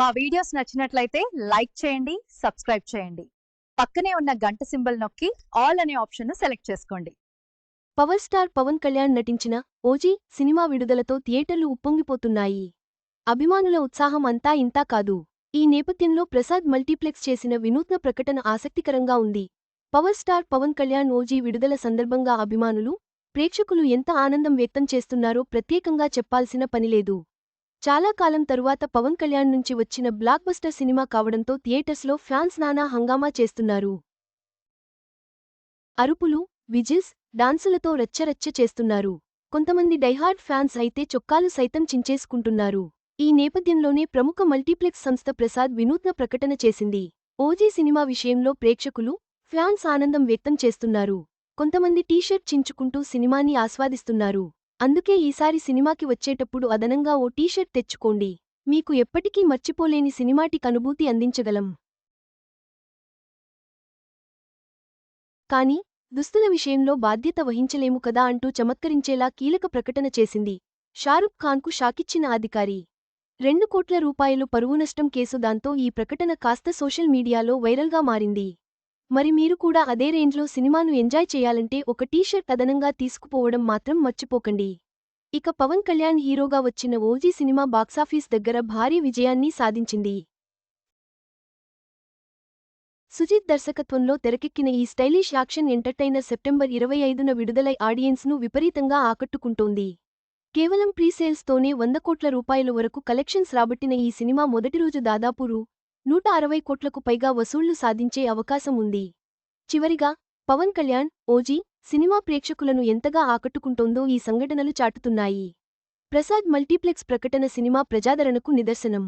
మా వీడియోస్ నచ్చినట్లయితే లైక్ చేయండి సబ్స్క్రైబ్ చేయండి. పక్కనే ఉన్న గంట సింబల్ నొక్కి ఆల్ అనే ఆప్షన్ సెలెక్ట్ చేసుకోండి. పవర్ స్టార్ పవన్ కళ్యాణ్ నటించిన ఓజీ సినిమా విడుదలతో థియేటర్లు ఉప్పొంగిపోతున్నాయి. అభిమానుల ఉత్సాహం అంతా ఇంతా కాదు. ఈ నేపథ్యంలో ప్రసాద్ మల్టీప్లెక్స్ చేసిన వినూత్న ప్రకటన ఆసక్తికరంగా ఉంది. Power star Pawan Kalyan OG విడుదల సందర్భంగా అభిమానులు ప్రేక్షకులు ఎంత ఆనందం వ్యక్తం చేస్తున్నారో ప్రత్యేకంగా చెప్పాల్సిన పనిలేదు చాలా కాలం తరువాత పవన్ కళ్యాణ్ నుంచి వచ్చిన బ్లాక్ బస్టర్ సినిమా కావడంతో థియేటర్స్లో ఫ్యాన్స్ నానా హంగామా చేస్తున్నారు. అరుపులు విజిల్స్ డాన్సులతో రచ్చరచ్చ చేస్తున్నారు. కొంతమంది డైహార్డ్ ఫ్యాన్స్ అయితే చొక్కాలు సైతం చించేసుకుంటున్నారు. ఈ నేపథ్యంలోనే ప్రముఖ మల్టీప్లెక్స్ సంస్థ ప్రసాద్ వినూత్న ప్రకటన చేసింది. ఓజీ సినిమా విషయంలో ప్రేక్షకులు ఫ్యాన్స్ ఆనందం వ్యక్తం చేస్తున్నారు. కొంతమంది టీషర్ట్ చించుకుంటూ సినిమాని ఆస్వాదిస్తున్నారు. అందుకే ఈసారి సినిమాకి వచ్చేటప్పుడు అదనంగా ఓ టీషర్ట్ తెచ్చుకోండి. మీకు ఎప్పటికీ మర్చిపోలేని సినిమాటిక్ అనుభూతి అందించగలం. కాని దుస్తుల విషయంలో బాధ్యత వహించలేము కదా అంటూ చమత్కరించేలా కీలక ప్రకటన చేసింది. షారుఖ్ ఖాన్కు షాకిచ్చిన అధికారి. రెండు కోట్ల రూపాయలు పరువు నష్టం కేసు దాంతో ఈ ప్రకటన కాస్త సోషల్ మీడియాలో వైరల్గా మారింది. మరి మీరు కూడా అదే రేంజ్లో సినిమాను ఎంజాయ్ చేయాలంటే ఒక టీషర్ట్ అదనంగా తీసుకుపోవడం మాత్రం మర్చిపోకండి. ఇక పవన్ కళ్యాణ్ హీరోగా వచ్చిన ఓజీ సినిమా బాక్సాఫీస్ దగ్గర భారీ విజయాన్ని సాధించింది. సుజిత్ దర్శకత్వంలో తెరకెక్కిన ఈ స్టైలిష్ యాక్షన్ ఎంటర్టైనర్ సెప్టెంబర్ ఇరవై ఐదున విడుదలై ఆడియన్స్ను విపరీతంగా ఆకట్టుకుంటోంది. కేవలం ప్రీసేల్స్తోనే వంద కోట్ల రూపాయల వరకు కలెక్షన్స్ రాబట్టిన ఈ సినిమా మొదటి రోజు దాదాపు రూ. నూట అరవై కోట్లకు పైగా వసూళ్ళు సాధించే అవకాశం ఉంది. చివరిగా పవన్ కళ్యాణ్ ఓజీ సినిమా ప్రేక్షకులను ఎంతగా ఆకట్టుకుంటోందో ఈ సంఘటనలు చాటుతున్నాయి. ప్రసాద్ మల్టీప్లెక్స్ ప్రకటన సినిమా ప్రజాదరణకు నిదర్శనం.